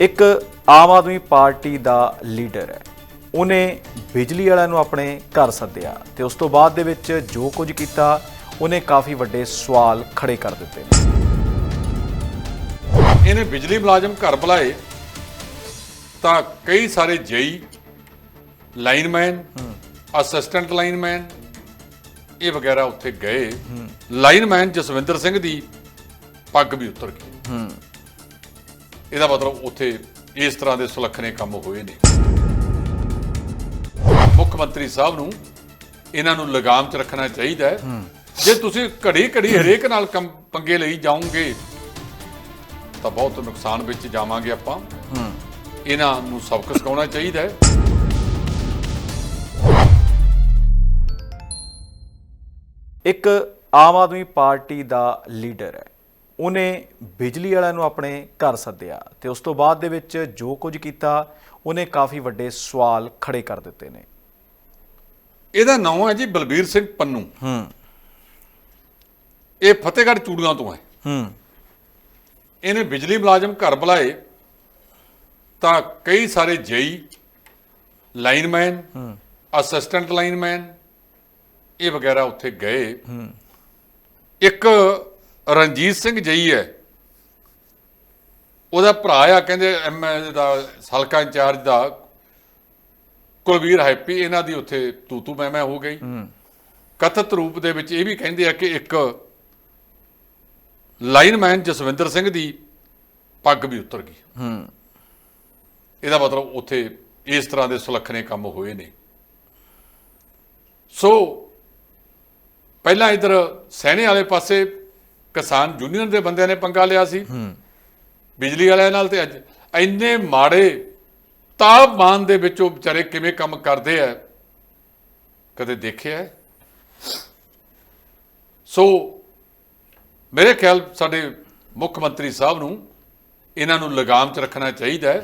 ਇੱਕ ਆਮ ਆਦਮੀ ਪਾਰਟੀ ਦਾ ਲੀਡਰ ਹੈ। ਉਹਨੇ ਬਿਜਲੀ ਵਾਲਿਆਂ ਨੂੰ ਆਪਣੇ ਘਰ ਸੱਦਿਆ ਤੇ ਉਸ ਤੋਂ ਬਾਅਦ ਦੇ ਵਿੱਚ ਜੋ ਕੁਝ ਕੀਤਾ ਉਹਨੇ ਕਾਫੀ ਵੱਡੇ ਸਵਾਲ ਖੜੇ ਕਰ ਦਿੱਤੇ ਨੇ। ਇਹਨੇ ਬਿਜਲੀ ਮੁਲਾਜ਼ਮ ਘਰ ਬੁਲਾਏ ਤਾਂ ਕਈ ਸਾਰੇ ਜਈ ਲਾਈਨਮੈਨ ਅਸਿਸਟੈਂਟ ਲਾਈਨਮੈਨ ਇਹ ਵਗੈਰਾ ਉੱਥੇ ਗਏ। ਲਾਈਨਮੈਨ ਜਸਵਿੰਦਰ ਸਿੰਘ ਦੀ ਪੱਗ ਵੀ ਉਤਰ ਗਈ। ਇਹਦਾ ਮਤਲਬ ਉੱਥੇ ਇਸ ਤਰ੍ਹਾਂ ਦੇ ਸੁਲੱਖਣੇ ਕੰਮ ਹੋਏ ਨੇ। ਮੁੱਖ ਮੰਤਰੀ ਸਾਹਿਬ ਨੂੰ ਇਹਨਾਂ ਨੂੰ ਲਗਾਮ 'ਚ ਰੱਖਣਾ ਚਾਹੀਦਾ ਹੈ। ਜੇ ਤੁਸੀਂ ਘੜੀ ਘੜੀ ਹਰੇਕ ਨਾਲ ਕੰਮ- ਪੰਗੇ ਲਈ ਜਾਓਗੇ ਤਾਂ ਬਹੁਤ ਨੁਕਸਾਨ ਵਿੱਚ ਜਾਵਾਂਗੇ ਆਪਾਂ। ਇਹਨਾਂ ਨੂੰ ਸਬਕ ਸਿਖਾਉਣਾ ਚਾਹੀਦਾ ਹੈ। ਇੱਕ ਆਮ ਆਦਮੀ ਪਾਰਟੀ ਦਾ ਲੀਡਰ ਹੈ। ਉਹਨੇ ਬਿਜਲੀ ਵਾਲਿਆਂ ਨੂੰ ਆਪਣੇ ਘਰ ਸੱਦਿਆ ਤੇ ਉਸ ਤੋਂ ਬਾਅਦ ਦੇ ਵਿੱਚ ਜੋ ਕੁਝ ਕੀਤਾ ਉਹਨੇ ਕਾਫੀ ਵੱਡੇ ਸਵਾਲ ਖੜੇ ਕਰ ਦਿੱਤੇ ਨੇ। ਇਹਦਾ ਨਾਮ ਹੈ ਜੀ ਬਲਬੀਰ ਸਿੰਘ ਪੰਨੂ। ਹੂੰ। ਇਹ ਫਤਿਹਗੜ੍ਹ ਚੂੜੀਆਂ ਤੋਂ ਹੈ। ਹੂੰ। ਇਹਨੇ ਬਿਜਲੀ ਮੁਲਾਜ਼ਮ ਘਰ ਬੁਲਾਏ ਤਾਂ ਕਈ ਸਾਰੇ ਜਈ ਲਾਈਨਮੈਨ ਅਸਿਸਟੈਂਟ ਲਾਈਨਮੈਨ ਇਹ ਵਗੈਰਾ ਉੱਥੇ ਗਏ। ਇੱਕ ਰਣਜੀਤ ਸਿੰਘ ਜਈ ਹੈ। ਉਹਦਾ ਭਰਾ ਆ ਕਹਿੰਦੇ ਐਮਐਲ ਦਾ ਹਲਕਾ ਇੰਚਾਰਜ ਦਾ ਕੁਲਵੀਰ ਹੈਪੀ ਇਹਨਾਂ ਦੀ ਉੱਥੇ ਤੂ ਤੂ ਮੈਂ ਮੈਂ ਹੋ। ਗਈ ਕਥਿਤ ਰੂਪ ਦੇ ਵਿੱਚ ਇਹ ਵੀ ਕਹਿੰਦੇ ਆ ਕਿ ਇੱਕ ਲਾਈਨਮੈਨ ਜਸਵਿੰਦਰ ਸਿੰਘ ਦੀ ਪੱਗ ਵੀ ਉਤਰ ਗਈ। ਹੂੰ। ਇਹਦਾ ਮਤਲਬ ਉੱਥੇ ਇਸ ਤਰ੍ਹਾਂ ਦੇ ਸੁਲੱਖਣੇ ਕੰਮ ਹੋਏ ਨੇ। ਸੋ ਪਹਿਲਾਂ ਇਧਰ ਸੈਨੇ ਵਾਲੇ ਪਾਸੇ ਕਿਸਾਨ ਯੂਨੀਅਨ ਦੇ ਬੰਦਿਆਂ ਨੇ ਪੰਗਾ ਲਿਆ ਸੀ। ਬਿਜਲੀ ਵਾਲਿਆਂ ਨਾਲ ਤੇ ਅੱਜ ਇੰਨੇ ਮਾੜੇ ਤਾਪਮਾਨ ਦੇ ਵਿੱਚ ਉਹ ਵਿਚਾਰੇ ਕਿਵੇਂ ਕੰਮ ਕਰਦੇ ਆ ਕਦੇ ਦੇਖਿਆ? ਸੋ ਮੇਰੇ ਖਿਆਲ ਸਾਡੇ ਮੁੱਖ ਮੰਤਰੀ ਸਾਹਿਬ ਨੂੰ ਇਹਨਾਂ ਨੂੰ ਲਗਾਮ 'ਚ ਰੱਖਣਾ ਚਾਹੀਦਾ ਹੈ।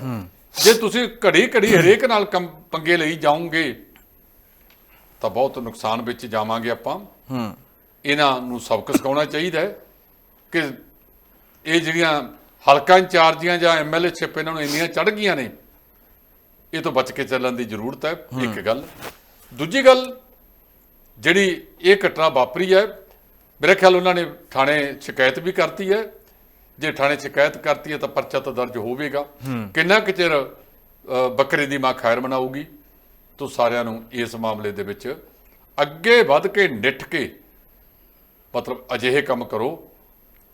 ਜੇ ਤੁਸੀਂ ਘੜੀ ਘੜੀ ਹਰੇਕ ਨਾਲ ਕੰਮ- ਪੰਗੇ ਲਈ ਜਾਓਗੇ ਤਾਂ ਬਹੁਤ ਨੁਕਸਾਨ ਵਿੱਚ ਜਾਵਾਂਗੇ ਆਪਾਂ। ਹੂੰ। ਇਹਨਾਂ ਨੂੰ ਸਬਕ ਸਿਖਾਉਣਾ ਚਾਹੀਦਾ ਹੈ। ਕਿ ਇਹ ਜਿਹੜੀਆਂ ਹਲਕਾ ਇੰਚਾਰਜੀਆਂ ਜਾਂ ਐਮਐਲਏ ਸ਼ਿਪ ਇਹਨਾਂ ਨੂੰ ਇੰਨੀਆਂ ਚੜ ਗਈਆਂ ਨੇ ਇਹ ਤੋਂ ਬਚ ਕੇ ਚੱਲਣ ਦੀ ਜ਼ਰੂਰਤ ਹੈ ਇੱਕ ਗੱਲ। ਦੂਜੀ ਗੱਲ ਜਿਹੜੀ ਇਹ ਘਟਨਾ ਵਾਪਰੀ ਹੈ ਮੇਰੇ ਖਿਆਲ ਉਹਨਾਂ ਨੇ ਥਾਣੇ ਸ਼ਿਕਾਇਤ ਵੀ ਕਰਤੀ ਹੈ। ਜੇ ਥਾਣੇ ਸ਼ਿਕਾਇਤ ਕਰਤੀ ਹੈ ਤਾਂ ਪਰਚਾ ਤਾਂ ਦਰਜ ਹੋਵੇਗਾ। ਕਿੰਨਾ ਕੁ ਚਿਰ ਬੱਕਰੇ ਦੀ ਮਾਂ ਖੈਰ ਮਨਾਊਗੀ? ਤੋਂ ਸਾਰਿਆਂ ਨੂੰ ਇਸ ਮਾਮਲੇ ਦੇ ਵਿੱਚ ਅੱਗੇ ਵੱਧ ਕੇ ਨਿੱਠ ਕੇ ਮਤਲਬ ਅਜਿਹੇ ਕੰਮ ਕਰੋ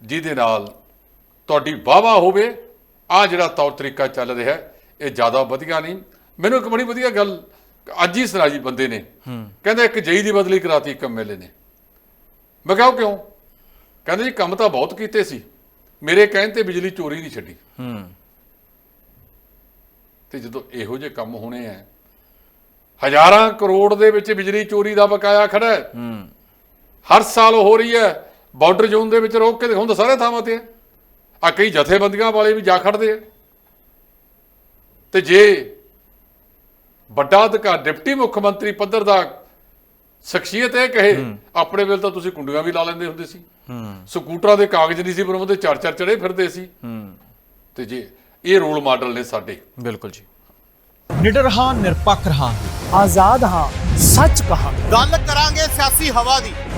ਜਿਹਦੇ ਨਾਲ ਤੁਹਾਡੀ ਵਾਵਾ ਹੋਵੇ ਆ ਜਿਹੜਾ ਤੌਰ ਤਰੀਕਾ ਚੱਲ ਰਿਹਾ ਹੈ, ਇਹ ਜ਼ਿਆਦਾ ਵਧੀਆ ਨਹੀਂ। ਮੈਨੂੰ ਇੱਕ ਬੜੀ ਵਧੀਆ ਗੱਲ ਅੱਜ ਹੀ ਸੁਣਾਈ ਬੰਦੇ ਨੇ। ਕਹਿੰਦੇ ਇੱਕ ਜਈ ਦੀ ਬਦਲੀ ਕਰਾਤੀ ਇੱਕ ਐਮਐਲਏ ਨੇ। ਮੈਂ ਕਿਹਾ ਕਿਉਂ? ਕਹਿੰਦੇ ਜੀ ਕੰਮ ਤਾਂ ਬਹੁਤ ਕੀਤੇ ਸੀ। ਮੇਰੇ ਕਹਿਣ ਤੇ ਬਿਜਲੀ ਚੋਰੀ ਨਹੀਂ ਛੱਡੀ। ਹੂੰ। ਤੇ ਜਦੋਂ ਇਹੋ ਜਿਹੇ ਕੰਮ ਹੋਣੇ ਆ ਹਜ਼ਾਰਾਂ ਕਰੋੜ ਦੇ ਵਿੱਚ ਬਿਜਲੀ ਚੋਰੀ ਦਾ ਬਕਾਇਆ ਖੜਾ ਹੈ। ਹੂੰ। ਹਰ ਸਾਲ ਹੋ ਰਹੀ ਹੈ ਬਾਰਡਰ ਜ਼ੋਨ ਦੇ ਵਿੱਚ ਰੋਕ ਕੇ ਦਿਖਾਉਂਦਾ ਸਾਰੇ ਥਾਵਾਂ ਤੇ ਆ ਕਈ ਜਥੇਬੰਦੀਆਂ ਵਾਲੇ ਵੀ ਜਾ ਖੜਦੇ ਆ। ਤੇ ਜੇ ਵੱਡਾ ਅਧਿਕਾਰ ਡਿਪਟੀ ਮੁੱਖ ਮੰਤਰੀ ਪੱਧਰ ਦਾ ਸ਼ਖਸੀਅਤ ਇਹ ਕਹੇ ਆਪਣੇ ਵੇਲੇ ਤਾਂ ਤੁਸੀਂ ਕੁੰਡੀਆਂ ਵੀ ਲਾ ਲੈਂਦੇ ਹੁੰਦੇ ਸੀ। ਹੂੰ। ਸਕੂਟਰਾਂ ਦੇ ਕਾਗਜ਼ ਨਹੀਂ ਸੀ ਬਣਾਉਂਦੇ ਚਾਰ ਚਾਰ ਚੜੇ ਫਿਰਦੇ ਸੀ। ਹੂੰ। ਤੇ ਜੇ ਇਹ ਰੋਲ ਮਾਡਲ ਨੇ ਸਾਡੇ। ਬਿਲਕੁਲ ਜੀ। ਨਿਡਰ ਹਾਂ ਨਿਰਪੱਖ ਰਹਾਂਗੇ। ਆਜ਼ਾਦ ਹਾਂ ਸੱਚ ਕਹਾਂ ਗੱਲ ਕਰਾਂਗੇ ਸਿਆਸੀ ਹਵਾ ਦੀ।